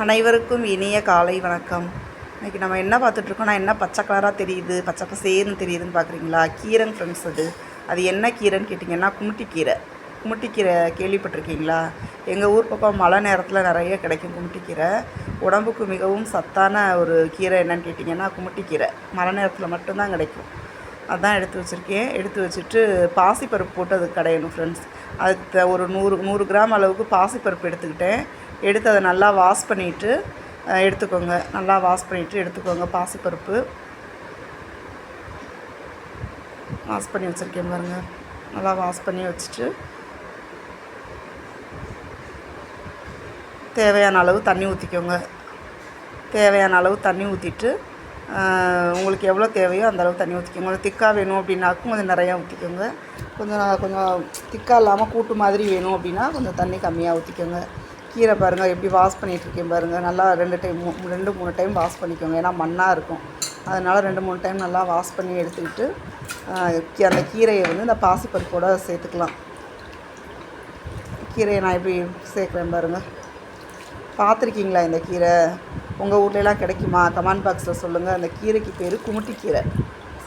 அனைவருக்கும் இனிய காலை வணக்கம். இன்றைக்கி நம்ம என்ன பார்த்துட்ருக்கோம்? நான் என்ன பச்சை கலராக தெரியுது? பச்சை பசேர்னு தெரியுதுன்னு பார்க்குறீங்களா? கீரைங்க ஃப்ரெண்ட்ஸ் அது. அது என்ன கீரைன்னு கேட்டிங்கன்னா குமுட்டிக்கீரை கீரை. கேள்விப்பட்டிருக்கீங்களா? எங்கள் ஊர் பக்கம் மழை நேரத்தில் நிறைய கிடைக்கும் குமுட்டிக்கீரை உடம்புக்கு மிகவும் சத்தான ஒரு கீரை என்னன்னு கேட்டிங்கன்னா குமுட்டிக்கீரை மழை நேரத்தில் மட்டும்தான் கிடைக்கும். அதான் எடுத்து வச்சுருக்கேன். எடுத்து வச்சுட்டு பாசிப்பருப்பு போட்டு அது கடையணும் ஃப்ரெண்ட்ஸ் அதுக்கு ஒரு நூறு நூறு கிராம் அளவுக்கு பாசிப்பருப்பு எடுத்துக்கிட்டேன். எடுத்து அதை நல்லா வாஷ் பண்ணிவிட்டு எடுத்துக்கோங்க. நல்லா வாஷ் பண்ணிவிட்டு எடுத்துக்கோங்க பாசிப்பருப்பு. வாஷ் பண்ணி வச்சுருக்கேன் பாருங்க. நல்லா வாஷ் பண்ணி வச்சுட்டு தேவையான அளவு தண்ணி ஊற்றிக்கோங்க தேவையான அளவு தண்ணி ஊற்றிட்டு உங்களுக்கு எவ்வளோ தேவையோ அந்த அளவு தண்ணி ஊற்றிக்கோங்க கொஞ்சம் திக்காக வேணும் அப்படின்னாக்கும் கொஞ்சம் நிறையா ஊற்றிக்கோங்க கொஞ்சம் கொஞ்சம் திக்காக இல்லாமல் கூட்டு மாதிரி வேணும் அப்படின்னா கொஞ்சம் தண்ணி கம்மியாக ஊற்றிக்கோங்க கீரை பாருங்கள் எப்படி வாஷ் பண்ணிகிட்ருக்கேன் பாருங்கள் நல்லா ரெண்டு டைம் மூ- ரெண்டு மூணு டைம் வாஷ் பண்ணிக்கோங்க. ஏன்னா மண்ணாக இருக்கும். அதனால் ரெண்டு மூணு டைம் நல்லா வாஷ் பண்ணி எடுத்துக்கிட்டு அந்த கீரையை வந்து இந்த பாசிப்பருப்போடு சேர்த்துக்கலாம். கீரையை நான் எப்படி சேர்க்குறேன் பாருங்கள் பார்த்துருக்கீங்களா இந்த கீரை? உங்கள் ஊர்லலாம் கிடைக்குமா? கமெண்ட் பாக்ஸில் சொல்லுங்கள் அந்த கீரைக்கு பேர் குமுட்டி கீரை.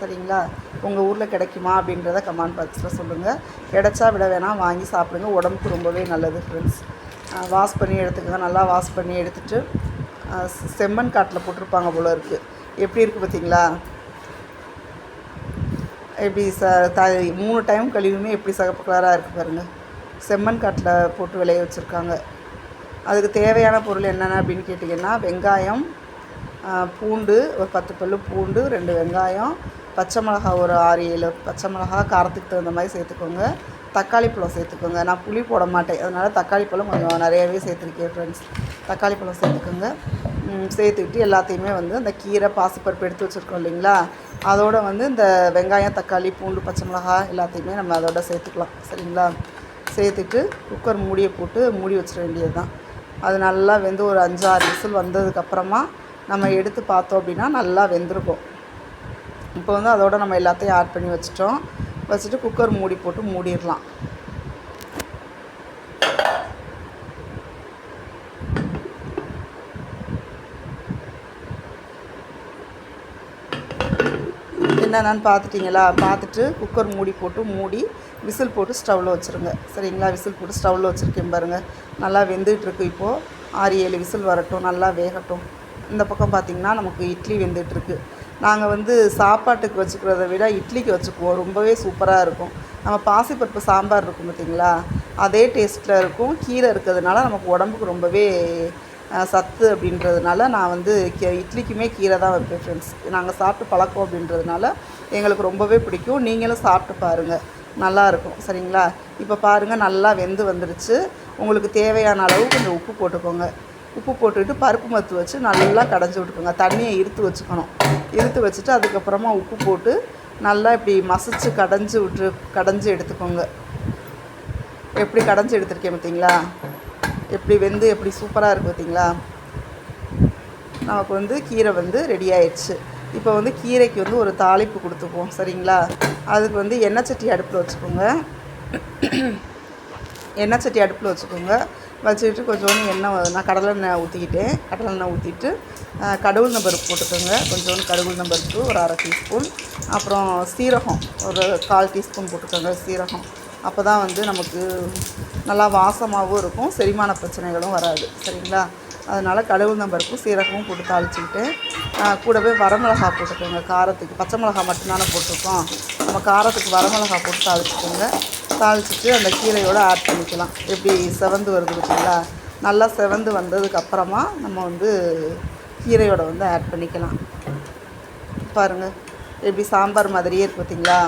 சரிங்களா? உங்கள் ஊரில் கிடைக்குமா அப்படின்றத கமெண்ட் பாக்ஸில் சொல்லுங்கள் கிடைச்சா விட வேணாம். வாங்கி சாப்பிடுங்க. உடம்புக்கு ரொம்பவே நல்லது ஃப்ரெண்ட்ஸ் வாஷ் பண்ணி எடுத்துக்கோங்க. நல்லா வாஷ் பண்ணி எடுத்துட்டு செம்மண் காட்டில் போட்டிருப்பாங்க போல் இருக்குது எப்படி இருக்குது பார்த்தீங்களா எப்படி ச த மூணு டைம் கழுவியுமே எப்படி சகப்பு கலராக இருக்குது பாருங்கள் செம்மண் காட்டில் போட்டு விளைய வச்சுருக்காங்க. அதுக்கு தேவையான பொருள் என்னென்ன அப்படின்னு கேட்டிங்கன்னா வெங்காயம் பூண்டு ஒரு பத்து பல்லு பூண்டு ரெண்டு வெங்காயம் பச்சை மிளகா ஒரு ஆறு ஏழு பச்சை மிளகா காரத்துக்கு தகுந்த மாதிரி சேர்த்துக்கோங்க. தக்காளி பழம் சேர்த்துக்கோங்க. நான் புளி போட மாட்டேன். அதனால் தக்காளி பழம் கொஞ்சம் நிறையவே சேர்த்துருக்கேன் ஃப்ரெண்ட்ஸ் தக்காளி பழம் சேர்த்துக்கோங்க. சேர்த்துக்கிட்டு எல்லாத்தையுமே வந்து அந்த கீரை பாசிப்பருப்பு எடுத்து வச்சுருக்கோம் இல்லைங்களா? அதோட வந்து இந்த வெங்காயம் தக்காளி பூண்டு பச்சை மிளகா எல்லாத்தையுமே நம்ம அதோட சேர்த்துக்கலாம். சரிங்களா? சேர்த்துட்டு குக்கர் மூடியை போட்டு மூடி வச்சிட வேண்டியது தான் அது நல்லா வெந்து ஒரு அஞ்சாறு விசில் வந்ததுக்கப்புறமா நம்ம எடுத்து பார்த்தோம் அப்படின்னா நல்லா வெந்திருக்கும். இப்போ வந்து அதோட நம்ம எல்லாத்தையும் ஆட் பண்ணி வச்சிட்டோம். வச்சுட்டு குக்கர் மூடி போட்டு மூடிடலாம். என்னென்னு பார்த்துட்டிங்களா? பார்த்துட்டு குக்கர் மூடி போட்டு மூடி விசில் போட்டு ஸ்டவ்வில் வச்சுருங்க. சரிங்களா? விசில் போட்டு ஸ்டவ்வில் வச்சுருக்கேன் பாருங்கள் நல்லா வெந்துகிட்ருக்கு இப்போது ஆறு ஏழு விசில் வரட்டும். நல்லா வேகட்டும். இந்த பக்கம் பார்த்திங்கன்னா நமக்கு இட்லி வெந்துகிட்ருக்கு நாங்கள் வந்து சாப்பாட்டுக்கு வச்சுக்கிறத விட இட்லிக்கு வச்சுக்குவோம். ரொம்பவே சூப்பராக இருக்கும். நம்ம பாசிப்பருப்பு சாம்பார் இருக்கும் பார்த்தீங்களா அதே டேஸ்ட்டில் இருக்கும். கீரை இருக்கிறதுனால நமக்கு உடம்புக்கு ரொம்பவே சத்து அப்படின்றதுனால நான் வந்து கீ இட்லிக்குமே கீரை தான் வைப்பேன் ஃப்ரெண்ட்ஸ் நாங்கள் சாப்பிட்டு பழக்கம் அப்படின்றதுனால எங்களுக்கு ரொம்பவே பிடிக்கும். நீங்களும் சாப்பிட்டு பாருங்கள் நல்லாயிருக்கும் சரிங்களா? இப்போ பாருங்கள் நல்லா வெந்து வந்துருச்சு. உங்களுக்கு தேவையான அளவு கொஞ்சம் உப்பு போட்டுக்கோங்க. உப்பு போட்டுட்டு பருப்பு மத்து வச்சு நல்லா கடைஞ்சி விட்டுக்கோங்க. தண்ணியை இருத்து வச்சுக்கணும். இழுத்து வச்சுட்டு அதுக்கப்புறமா உப்பு போட்டு நல்லா இப்படி மசிச்சு கடைஞ்சி விட்டு கடைஞ்சி எடுத்துக்கோங்க. எப்படி கடைஞ்சி எடுத்துருக்கேன் பார்த்தீங்களா? எப்படி வெந்து எப்படி சூப்பராக இருக்குது பார்த்தீங்களா? நமக்கு வந்து கீரை வந்து ரெடி ஆயிடுச்சு. இப்போ வந்து கீரைக்கு வந்து ஒரு தாளிப்பு கொடுத்துக்குவோம் சரிங்களா? அதுக்கு வந்து எண்ணெய் சட்டி அடுப்பில் வச்சுக்கோங்க. எண்ணெய் சட்டி அடுப்பில் வச்சுக்கோங்க. வச்சுக்கிட்டு கொஞ்சோண்டு எண்ணெய் வ- நான் கடலெண்ணெய் ஊற்றிக்கிட்டேன் கடலெண்ணெய் ஊற்றிட்டு கடவுள் பருப்பு போட்டுக்கோங்க. கொஞ்சோண்டு கடவுள் நம்பருக்கு ஒரு அரை டீஸ்பூன். அப்புறம் சீரகம் ஒரு கால் டீஸ்பூன் போட்டுக்கோங்க சீரகம். அப்போ தான் வந்து நமக்கு நல்லா வாசமாகவும் இருக்கும் செரிமான பிரச்சனைகளும் வராது. சரிங்களா? அதனால் கடவுள் பருப்பு சீரகமும் போட்டு தாளிச்சுக்கிட்டு கூடவே வரமிளகா போட்டுக்கோங்க. காரத்துக்கு பச்சை மிளகா மட்டும்தானே போட்டிருக்கோம். நம்ம காரத்துக்கு வரமிளகா போட்டு தாளிச்சுக்கோங்க. தாளிச்சிட்டு அந்த கீரையோடு ஆட் பண்ணிக்கலாம். எப்படி செவந்து வருது பார்த்தீங்களா? நல்லா செவந்து வந்ததுக்கு அப்புறமா நம்ம வந்து கீரையோட வந்து ஆட் பண்ணிக்கலாம். பாருங்கள் எப்படி சாம்பார் மாதிரியே இருக்கு பார்த்தீங்களா?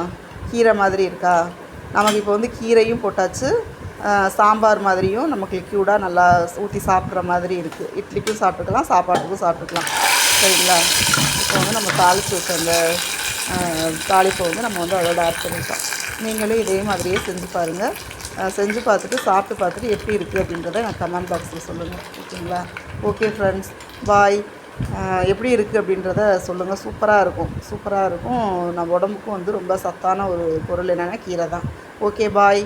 கீரை மாதிரி இருக்கா? நமக்கு இப்போ வந்து கீரையும் போட்டாச்சு. சாம்பார் மாதிரியும் நமக்கு லிக்யூடாக நல்லா ஊற்றி சாப்பிட்ற மாதிரி இருக்குது இட்லிக்கும் சாப்பிட்டுக்கலாம் சாப்பாட்டுக்கும் சாப்பிட்டுக்கலாம். சரிங்களா? இப்போ வந்து நம்ம தாளித்து வச்ச அந்த தாளிப்பை வந்து நம்ம வந்து அதோட ஆட் பண்ணிட்டோம் நீங்களும் இதே மாதிரியே செஞ்சு பாருங்கள் செஞ்சு பார்த்துட்டு சாப்பிட்டு பார்த்துட்டு எப்படி இருக்குது அப்படின்றத எனக்கு கமெண்ட் பாக்ஸில் சொல்லுங்கள் ஓகேங்களா? ஓகே ஃப்ரெண்ட்ஸ் பாய் எப்படி இருக்குது அப்படின்றத சொல்லுங்கள் சூப்பராக இருக்கும். சூப்பராக இருக்கும். நம்ம உடம்புக்கும் வந்து ரொம்ப சத்தான ஒரு பொருள் என்னென்னா கீரை தான். Okay bye